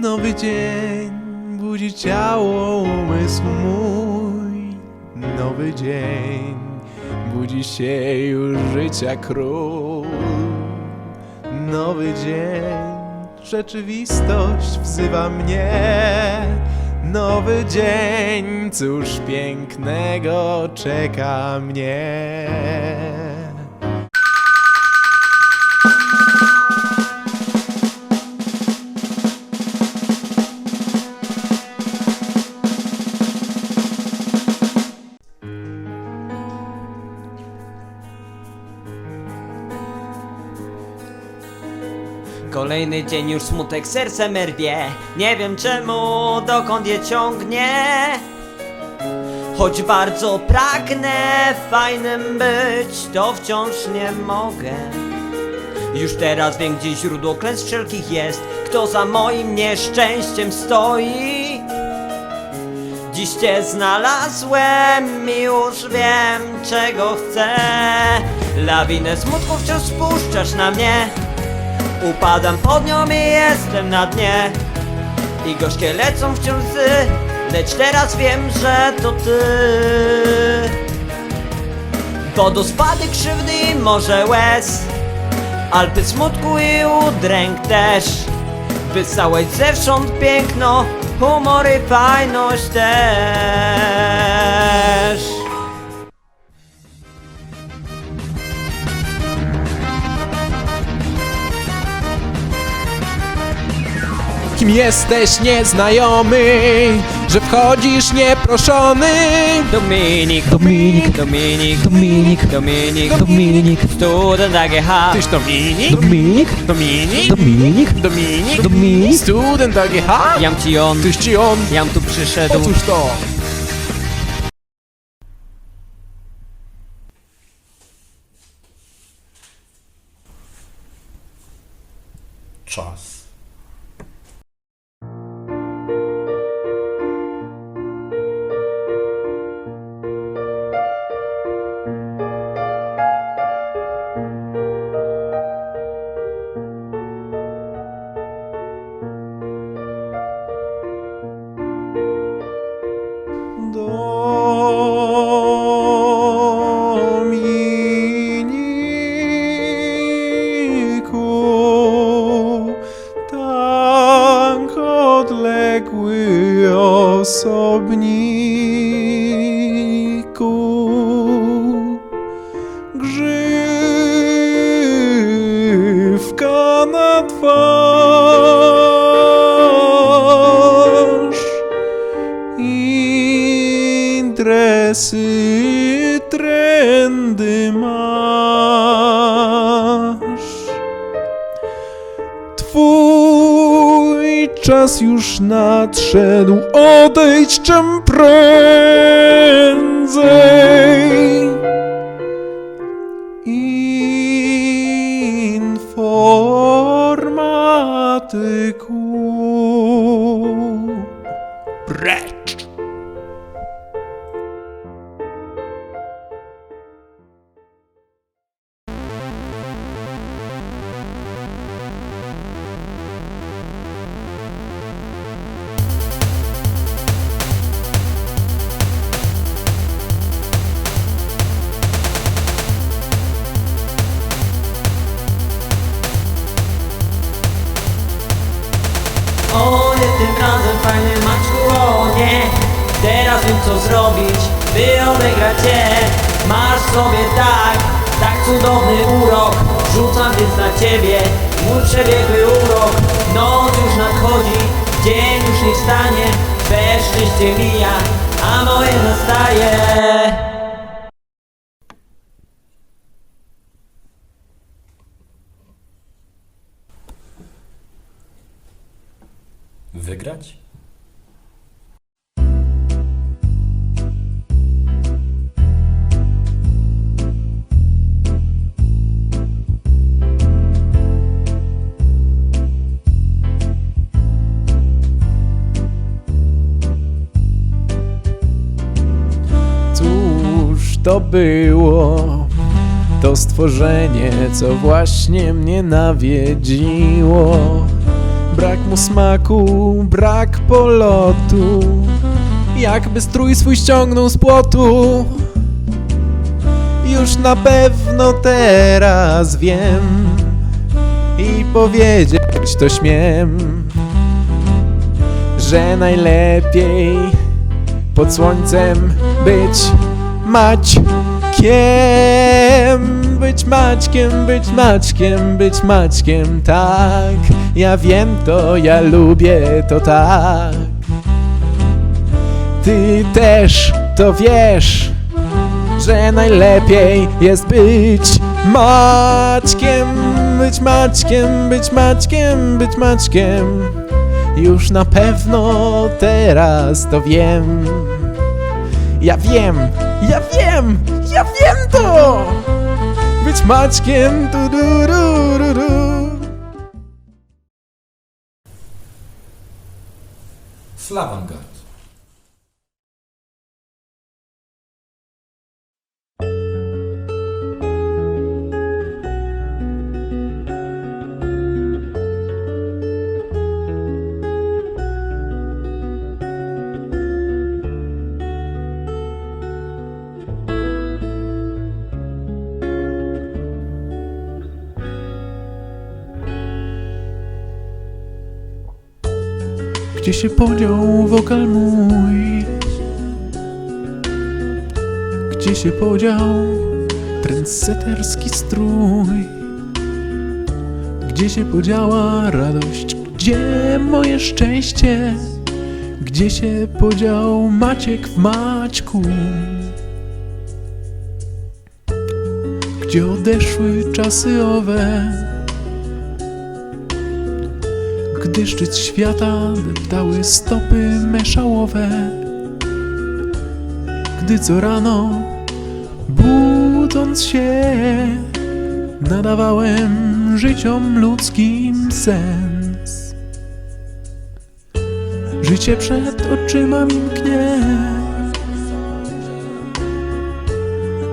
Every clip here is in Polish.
Nowy dzień budzi ciało, umysł mój. Nowy dzień budzi się już życia król. Nowy dzień, rzeczywistość wzywa mnie. Nowy dzień, cóż pięknego czeka mnie. Kolejny dzień już smutek sercem rwie Nie wiem czemu, dokąd je ciągnie. Choć bardzo pragnę fajnym być To wciąż nie mogę. Już teraz wiem gdzie źródło klęsk wszelkich jest. Kto za moim nieszczęściem stoi? Dziś cię znalazłem i już wiem czego chcę. Lawinę smutków wciąż spuszczasz na mnie Upadam pod nią i jestem na dnie. I gorzkie lecą wciąż łzy Lecz teraz wiem, że to ty. Wodospady krzywdy i morze łez. Alpy smutku i udręk też. Wysałeś zewsząd piękno Humor i fajność też Kim jesteś nieznajomy, że wchodzisz nieproszony? Dominik, Dominik, Dominik, Dominik, Dominik, Dominik, Student AGH Tyś Dominik? Dominik, Dominik? Dominik, Dominik? Dominik. Student AGH? Jam ci on, Tyś ci on? jam tu przyszedł Otóż to. czas. Interesy, trendy masz. Twój czas już nadszedł, odejdź czym prędzej. Informatyku. Precz! Razem fajny maczku, o nie. Teraz wiem co zrobić, by odegrać cię. Masz sobie tak, tak cudowny urok. Rzucam więc na ciebie, mój przebiegły urok. Noc już nadchodzi, dzień już nie wstanie. Twe szczęście mija, a moje nastaje Wygrać? To było? To stworzenie, co właśnie mnie nawiedziło. Brak mu smaku, brak polotu. Jakby strój swój ściągnął z płotu. Już na pewno teraz wiem I powiedzieć to śmiem Że najlepiej pod słońcem być Maćkiem Być Maćkiem, być Maćkiem, być Maćkiem Tak, ja wiem to, ja lubię to tak. Ty też to wiesz Że najlepiej jest być Maćkiem Być Maćkiem, być Maćkiem, być Maćkiem. Już na pewno teraz to wiem. Ja wiem, ja wiem, ja wiem to! Być Maćkiem, tu Gdzie się podział wokal mój? Gdzie się podział trendseterski strój? Gdzie się podziała radość? Gdzie moje szczęście? Gdzie się podział Maciek w Maćku? Gdzie odeszły czasy owe? Gdy szczyt świata deptały stopy meszałowe. Gdy co rano, budząc się Nadawałem życiom ludzkim sens. Życie przed oczyma mi mknie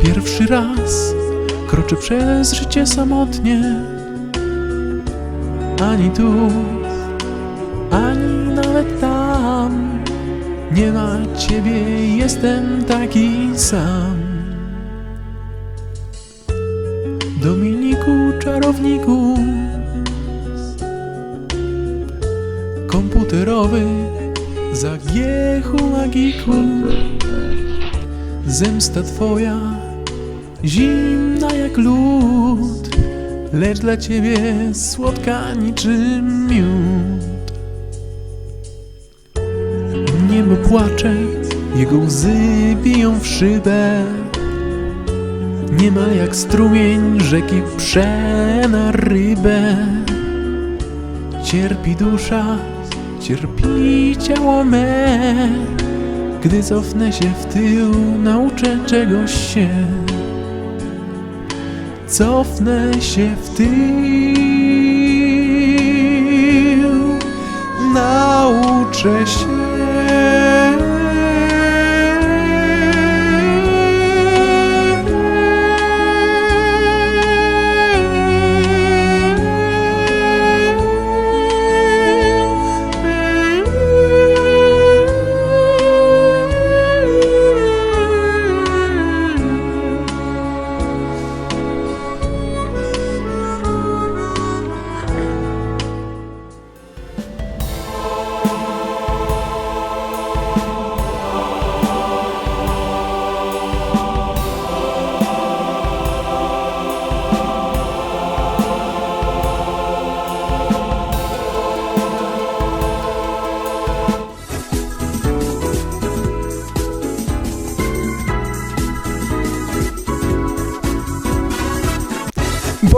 Pierwszy raz kroczę przez życie samotnie. Ani tu nie ma ciebie, jestem taki sam. Dominiku, czarowniku, komputerowy zagiechu magiku, zemsta twoja zimna jak lód, lecz dla ciebie słodka niczym miód. Płacze, jego łzy biją w szybę. Nie ma jak strumień rzeki prze na rybę. Cierpi dusza, cierpi ciało me. Gdy cofnę się w tył, nauczę czegoś się. Cofnę się w tył, nauczę się.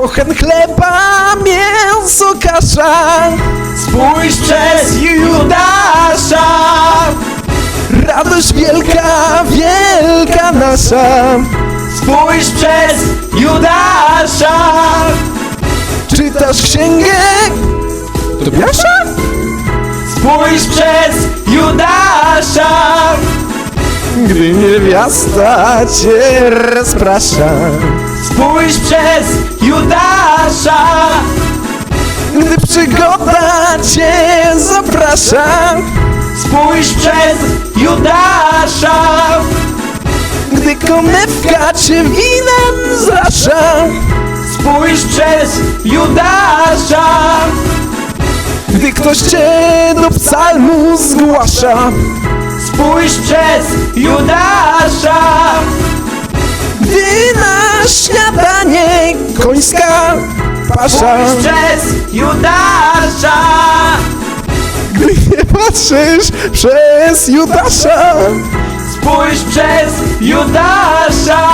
Bochen chleba, mięso, kasza. Spójrz przez Judasza. Radość wielka, wielka nasza. Spójrz przez Judasza. Czytasz księgę? Tobiasza? Spójrz przez Judasza Gdy niewiasta cię rozprasza. Spójrz przez Judasza. Gdy przygoda cię zaprasza, Spójrz przez Judasza. Gdy konewka cię winem zrasza, Spójrz przez Judasza. Gdy ktoś cię do psalmu zgłasza, Spójrz przez Judasza. Gdy na śniadanie końska pasza, Spójrz przez Judasza. Gdy nie patrzysz przez Judasza. Spójrz przez Judasza